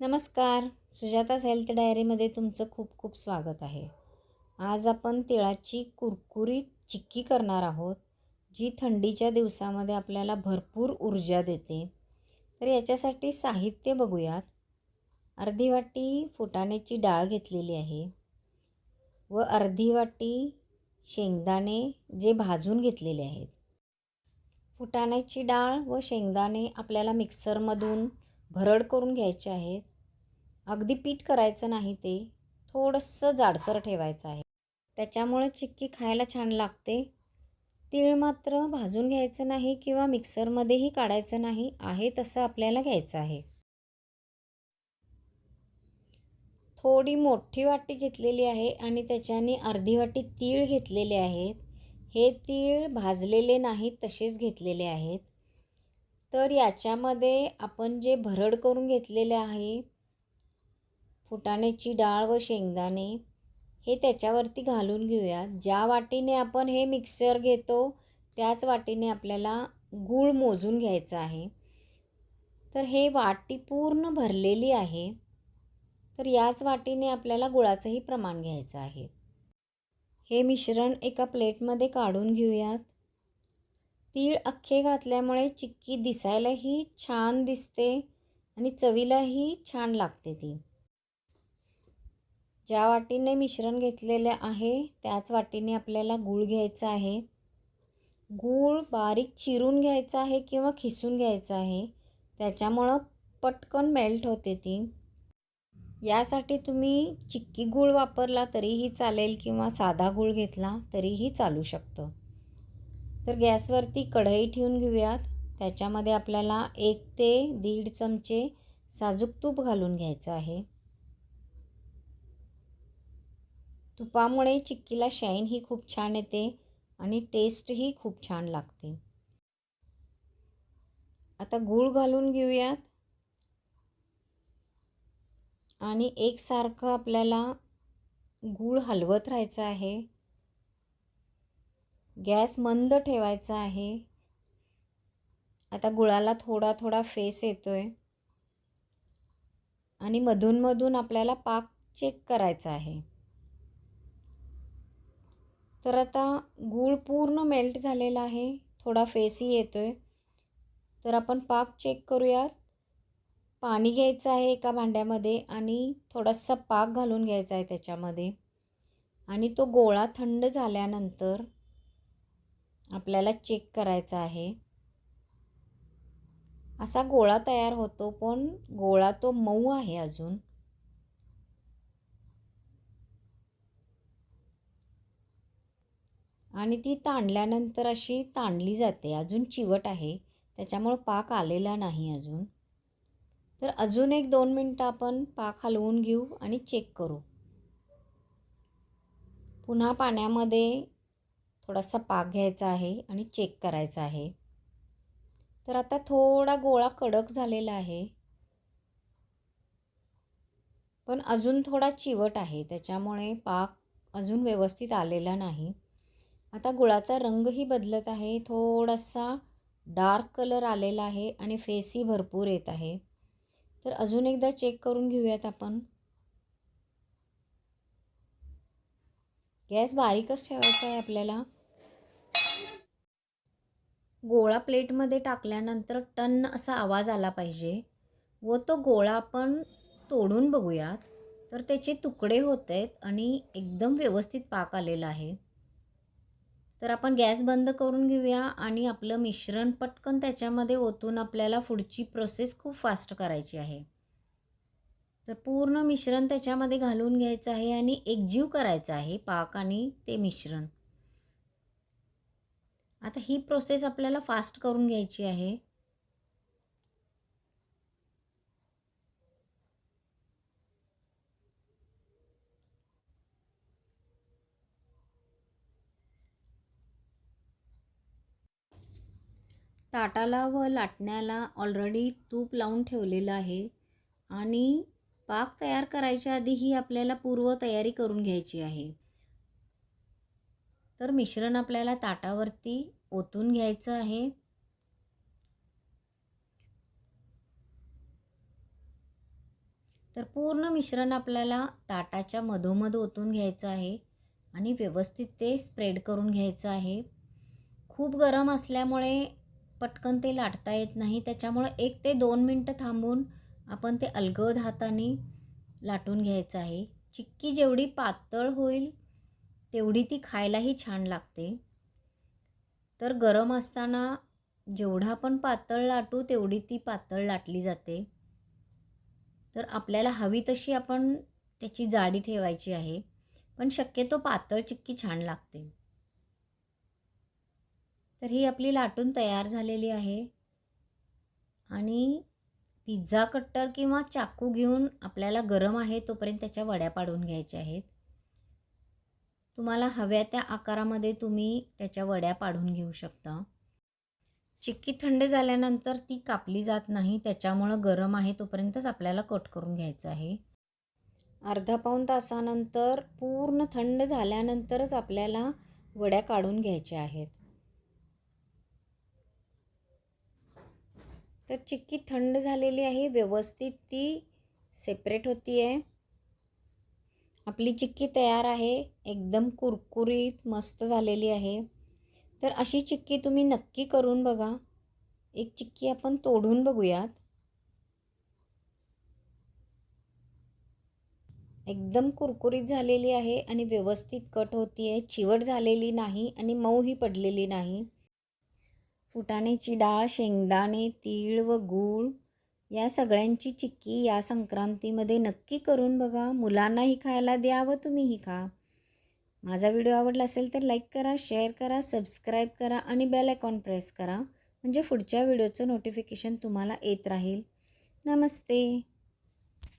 नमस्कार. सुजाताच हेल्थ डायरीमध्ये तुमचं खूप खूप स्वागत आहे. आज आपण तिळाची कुरकुरीत चिक्की करणार आहोत जी थंडीच्या दिवसामध्ये आपल्याला भरपूर ऊर्जा देते. तर याच्यासाठी साहित्य बघूयात. अर्धी वाटी फुटाण्याची डाळ घेतलेली आहे व अर्धी वाटी शेंगदाणे जे भाजून घेतलेले आहेत. फुटाण्याची डाळ व शेंगदाणे आपल्याला मिक्सरमधून भरड करून घ्यायचे आहेत. अगदी पीठ करायचं नाही ते. थोडंसं जाडसर ठेवायचं आहे. त्याच्यामुळे चिक्की खायला छान लागते. तीळ मात्र भाजून घ्यायचं नाही किंवा मिक्सरमध्येही काढायचं नाही आहे तसं आपल्याला घ्यायचं आहे. थोडी मोठी वाटी घेतलेली आहे आणि त्याच्याने अर्धी वाटी तीळ घेतलेले आहेत. हे तीळ भाजलेले नाहीत तसेच घेतलेले आहेत. तर याच्यामध्ये आपण जे भरड करून घेतलेले आहे फुटाण्याची डाळ व शेंगदाणे हे त्याच्यावरती घालून घेऊयात. ज्या वाटीने आपण हे मिक्सर घेतो त्याच वाटीने आपल्याला गूळ मोजून घ्यायचं आहे. तर हे वाटी पूर्ण भरलेली आहे. तर याच वाटीने आपल्याला गुळाचंही प्रमाण घ्यायचं आहे. हे मिश्रण एका प्लेटमध्ये काढून घेऊयात. तीळ अख्खे घातल्यामुळे चिक्की दिसायलाही छान दिसते आणि चवीलाही छान लागते ती. ज्या वाटीने मिश्रण घेतलेले आहे त्याच वाटीने आपल्याला गूळ घ्यायचा आहे. गूळ बारीक चिरून घ्यायचा आहे किंवा खिसून घ्यायचा आहे. त्याच्यामुळं पटकन मेल्ट होते ती. यासाठी तुम्ही चिक्की गूळ वापरला तरीही चालेल किंवा साधा गूळ घेतला तरीही चालू शकतं. तर गॅसवरती कढई ठेवून घेऊयात. त्याच्यामध्ये आपल्याला एक ते दीड चमचे साजूक तूप घालून घ्यायचं आहे. तुपामुळे चिक्कीला शाईन ही खूप छान येते आणि टेस्टही खूप छान लागते. आता गूळ घालून घेऊयात. आणि एकसारखं आपल्याला गूळ हलवत राहायचं आहे. गॅस मंद ठेवायचा आहे. आता गुळाला थोडा थोडा फेस येतो आहे आणि मधून मधून आपल्याला पाक चेक करायचा आहे. तर आता गूळ पूर्ण मेल्ट झालेला आहे. थोडा फेसही येतो आहे तर आपण पाक चेक करूयात. पाणी घ्यायचं आहे एका भांड्यामध्ये आणि थोडासा पाक घालून घ्यायचा आहे त्याच्यामध्ये. आणि तो गोळा थंड झाल्यानंतर आपल्याला चेक करायचा आहे. असा गोळा तयार होतो पण गोळा तो मऊ आहे अजून. आणि ती ताणल्यानंतर अशी ताणली जाते अजून चिवट आहे त्याच्यामुळं पाक आलेला नाही अजून. तर अजून एक दोन मिनटं आपण पाक हलवून घेऊ आणि चेक करू. पुन्हा पाण्यामध्ये थोडासा पाक घ्यायचा आहे आणि चेक करायचा आहे. तर आता थोडा गोळा कडक झालेला आहे. पण अजून थोडा चिवट आहे त्याच्यामुळे पाक अजून व्यवस्थित आलेला नाही. आता गुळाचा रंगही बदलत आहे थोडासा डार्क कलर आलेला आहे आणि फेसही भरपूर येत आहे. तर अजून एकदा चेक करून घेऊयात आपण. गॅस बारीकच ठेवायचा आहे आपल्याला. गोळा प्लेटमध्ये टाकल्यानंतर टन असा आवाज आला पाहिजे. व तो गोळा आपण तोडून बघूयात. तर त्याचे तुकडे होत आहेत आणि एकदम व्यवस्थित पाक आलेला आहे. तर आपण गॅस बंद करून घेऊया आणि आपलं मिश्रण पटकन त्याच्यामध्ये ओतून आपल्याला पुढची प्रोसेस खूप फास्ट करायची आहे. तर पूर्ण मिश्रण त्याच्यामध्ये घालून घ्यायचं आहे आणि एकजीव करायचं आहे पाक आणि ते मिश्रण. आता ही प्रोसेस आपल्याला फास्ट करून घ्यायची आहे. ताटाला व लाटण्याला ऑलरेडी तूप लावून ठेवलेलं आहे आणि पाक तयार करायच्या आधी ही आपल्याला पूर्व तयारी करून घ्यायची आहे. तर मिश्रण आपल्याला ताटावरती ओतून घ्यायचं आहे. तर पूर्ण मिश्रण आपल्याला ताटाच्या मधोमध ओतून घ्यायचं आहे आणि व्यवस्थित ते स्प्रेड करून घ्यायचं आहे. खूप गरम असल्यामुळे पटकन ते लाटता येत नाही. त्याच्यामुळं एक ते दोन मिनटं थांबून आपण ते अलगद हाताने लाटून घ्यायचं आहे. चिक्की जेवढी पातळ होईल तेवढी ती खायलाही छान लागते. तर गरम असताना जेवढा आपण पातळ लाटू तेवढी ती पातळ लाटली जाते. तर आपल्याला हवी तशी आपण त्याची जाडी ठेवायची आहे पण शक्यतो पातळ चिक्की छान लागते. तर ही आपली लाटून तयार झालेली आहे. आणि पिझ्झा कट्टर किंवा चाकू घेऊन आपल्याला गरम आहे तोपर्यंत त्याच्या वड्या पाडून घ्यायच्या आहेत. तुम्हाला हव्या त्या आकारामध्ये तुम्ही त्याच्या वड्या पाडून घेऊ शकता. चिक्की थंड झाल्यानंतर ती कापली जात नाही त्याच्यामुळं गरम आहे तोपर्यंतच आपल्याला कट करून घ्यायचं आहे. अर्धा पाऊण तासानंतर पूर्ण थंड झाल्यानंतरच आपल्याला वड्या काढून घ्यायच्या आहेत. तर चिक्की थंड झालेली आहे व्यवस्थित ती सेपरेट होती आहे आपली चिक्की तयार आहे एकदम कुरकुरीत मस्त झालेली आहे. तर अशी चिक्की तुम्ही नक्की करून बघा. एक चिक्की आपण तोडून बघूयात. एकदम कुरकुरीत झालेली आहे आणि व्यवस्थित कट होती आहे चिवट झालेली नाही आणि मऊही पडलेली नाही. फुटाण्याची डाळ शेंगदाणे तीळ व गूळ या सगळ्यांची चिक्की या संक्रांतीमध्ये नक्की करून बघा. मुलांनाही खायला द्या व तुम्हीही खा. माझा व्हिडिओ आवडला असेल तर लाईक करा शेअर करा सबस्क्राईब करा आणि बेल आयकॉन प्रेस करा. म्हणजे पुढच्या व्हिडिओचं नोटिफिकेशन तुम्हाला येत राहील. नमस्ते.